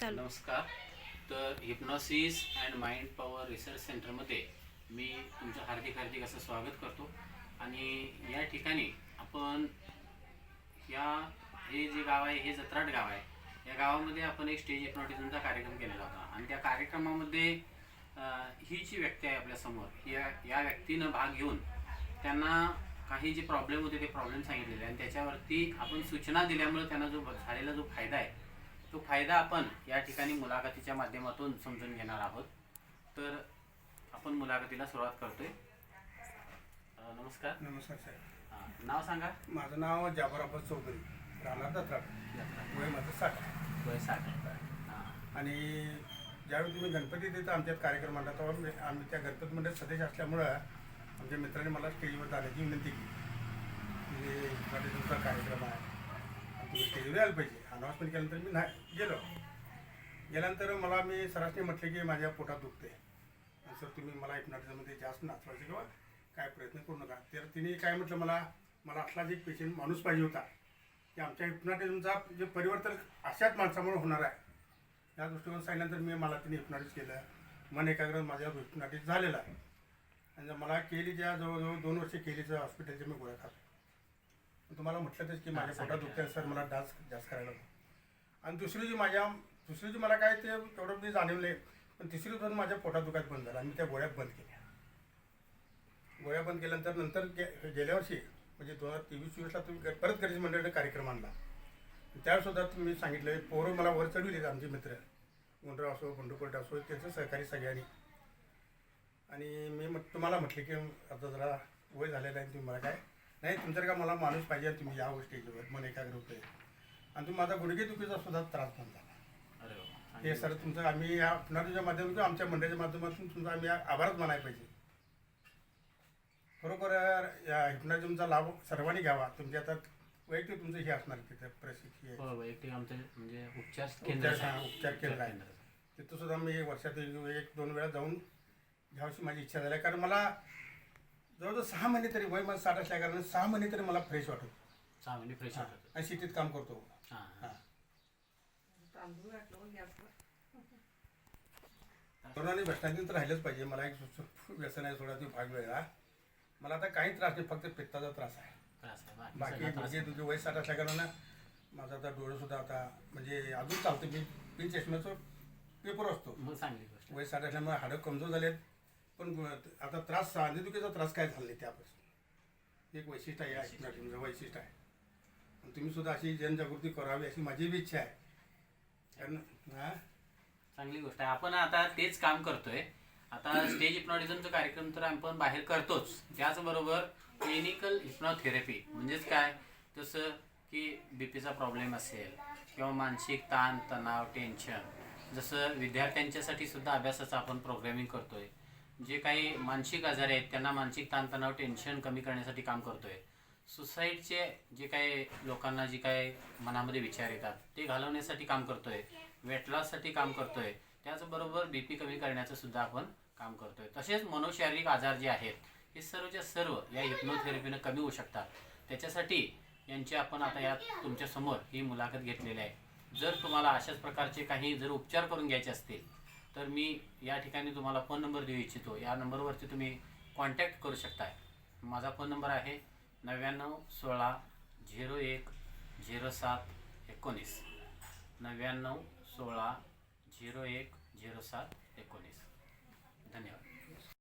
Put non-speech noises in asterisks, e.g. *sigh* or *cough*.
चालू. नमस्कार. तर hypnosis and mind power research सेंटरमध्ये मी तुमचं हार्दिक हार्दिक असं स्वागत करतो. आणि या ठिकाणी आपण या हे जे गाव आहे हे जत्राट गाव आहे. या गावामध्ये आपण एक स्टेज हिप्नॉटिझमचा कार्यक्रम केलेला होता. आणि त्या कार्यक्रमामध्ये ही जी व्यक्ती आहे आपल्यासमोर या या व्यक्तीनं भाग घेऊन त्यांना काही जे प्रॉब्लेम होते ते प्रॉब्लेम सांगितलेले. आणि त्याच्यावरती आपण सूचना दिल्यामुळे त्यांना जो झालेला जो फायदा आहे तो फायदा आपण या ठिकाणी मुलाखतीच्या माध्यमातून समजून घेणार आहोत. तर आपण मुलाखतीला सुरुवात करतोय. अं, नमस्कार. नमस्कार साहेब. नाव सांगा. माझं नाव जाबर अब्बास चौधरी राहणार दत्राट वय माझं साठ. वय साठ. हां. आणि ज्यावेळी तुम्ही गणपती तिथं आमच्यात कार्यक्रम आणला तेव्हा मी आम्ही त्या गणपतीमध्ये सदस्य असल्यामुळं आमच्या मित्रांनी मला स्टेजवर जाण्याची विनंती केली. मध्ये तुमचा कार्यक्रम आहे. आणि पाहिजे स्टेजवर यायला पाहिजे. अनाऊन्समेंट केल्यानंतर मी नाही गेलो. गेल्यानंतर मला मी सरासने म्हटले की माझ्या पोटात दुखते आणि सर तुम्ही मला हिप्नॉटिझममध्ये जास्त नाचवायचं किंवा काय प्रयत्न करू नका. तर तिने काय म्हटलं मला मला असलाच एक पेशंट माणूस पाहिजे होता की आमच्या हिप्नॉटिझमचा जे परिवर्तन अशाच माणसामुळे होणार आहे या दृष्टिकोन सांगितल्यानंतर मी मला तिने हिप्नॉटिज केलं. मन एकाग्र माझ्या हिप्नॉटिज झालेला आहे. आणि मला केली ज्या जवळजवळ दोन वर्ष केलीचं हॉस्पिटलचे मी गोळ्या खातो तुम्हाला म्हटलंच की माझ्या पोटात दुखते सर मला डान्स जास्त करायला. आणि दुसरी जी माझ्या दुसरी जी मला काय ते तेवढं मी जाणवले पण तिसरी दोन माझ्या पोटात दुखायला बंद झालं. आणि मी त्या गोळ्या बंद केल्या. गोळ्या बंद केल्यानंतर नंतर गे- गेल्या वर्षी म्हणजे दोन हजार तेवीस चोवीसला तुम्ही परत गणेश मंडळाने कार्यक्रम आणला. त्यावेळेस सुद्धा तुम्ही सांगितलं पोरं मला वर चढविले आमचे मित्र. गुंडराव असो बंडूकोट असो त्यांचं सहकारी सगळ्यांनी. आणि मी मग तुम्हाला म्हटले की आता जरा वय झालेलं आहे तुम्ही मला काय नाही तुमचं का मला माणूस पाहिजे तुम्ही या स्टेजवर मन एकाग्र होते आणि तुम्ही माझा गुडघे दुखीचा सुद्धा त्रास बंद झाला. हे सर तुमचं आम्ही या पुनर्च्या माध्यमातून आमच्या मंडळाच्या माध्यमातून तुमचा आम्ही आभारच मानायला पाहिजे खरोखर या हिप्नॉटिझमचा लाभ सर्वांनी घ्यावा तुमच्या आता वैयक्तिक तुमचं हे असणार तिथे प्रशिक्षण हो वैयक्तिक आमचं म्हणजे उपचार केंद्र उपचार केंद्र आहे. तिथं सुद्धा मी वर्षात एक दोन वेळा जाऊन घ्यावीशी माझी इच्छा झाली. कारण मला जवळजवळ सहा महिने तरी वय माझं साठ असल्या कारण सहा महिने तरी मला फ्रेश वाटत. सहा महिने फ्रेश होतात आणि शेतीत काम करतो. हां हां. तरुणांनी भ्रष्टाचार तर राहिलंच पाहिजे. मला एक सु- सु- व्यसन आहे थोडा तो भाग वेगळा मला आता काही त्रास नाही फक्त पित्ताचा त्रास आहे. त्रास आहे बाकी बाकी सगळा त्रास म्हणजे तुझे वय साठ असल्या कारणानं माझा आता डोळं सुद्धा आता म्हणजे अजून चालतं मी पिन चष्म्याचं पेपर असतो मग चांगली गोष्ट. वय साठ असल्यामुळे हाडं कमजोर झालेत. पण आता त्रास सांधेदुखीचा त्रास काय झाला नाही त्यापासून? एक वैशिष्ट्य आहे या हिप्नॉटिझमचं वैशिष्ट्य. आहे. आणि तुम्ही सुद्धा अशी जनजागृती करावी अशी माझी बी इच्छा आहे. कारण हां? चांगली गोष्ट आहे. आपण आता तेच काम करतोय. आता *clears throat* स्टेज हिप्नॉटिझमचा कार्यक्रम तर आपण बाहेर करतोच. त्याचबरोबर क्लिनिकल हिप्नोथेरपी म्हणजेच काय? जसं की बीपीचा प्रॉब्लेम असेल किंवा मानसिक ताण तणाव टेन्शन जसं विद्यार्थ्यांच्यासाठी सुद्धा अभ्यासाचं आपण प्रोग्रामिंग करतोय. जे काही मानसिक आजार आहेत त्यांना मानसिक ताणतणाव टेन्शन कमी करण्यासाठी काम करतोय. सुसाईडचे जे काही लोकांना जे काही मनामध्ये विचार येतात ते घालवण्यासाठी काम करतोय. वेट लॉससाठी काम करतोय. त्याचबरोबर बी पी कमी करण्याचं सुद्धा आपण काम करतोय. तसेच मनोशारीरिक आजार जे आहेत हे सर्वच्या सर्व या हिप्नोथेरपीनं कमी होऊ शकतात. त्याच्यासाठी यांची आपण आता या तुमच्यासमोर ही मुलाखत घेतलेली आहे. जर तुम्हाला अशाच प्रकारचे काही जर उपचार करून घ्यायचे असतील तर मी या ठिकाणी तुम्हाला फोन नंबर देऊ इच्छितो. या नंबरवरती तुम्ही कॉन्टॅक्ट करू शकताय. माझा फोन नंबर आहे नव्याण्णव सोळा झिरो एक झिरो सात एकोणीस. नव्याण्णव सोळा झिरो एक झिरो सात एकोणीस. धन्यवाद.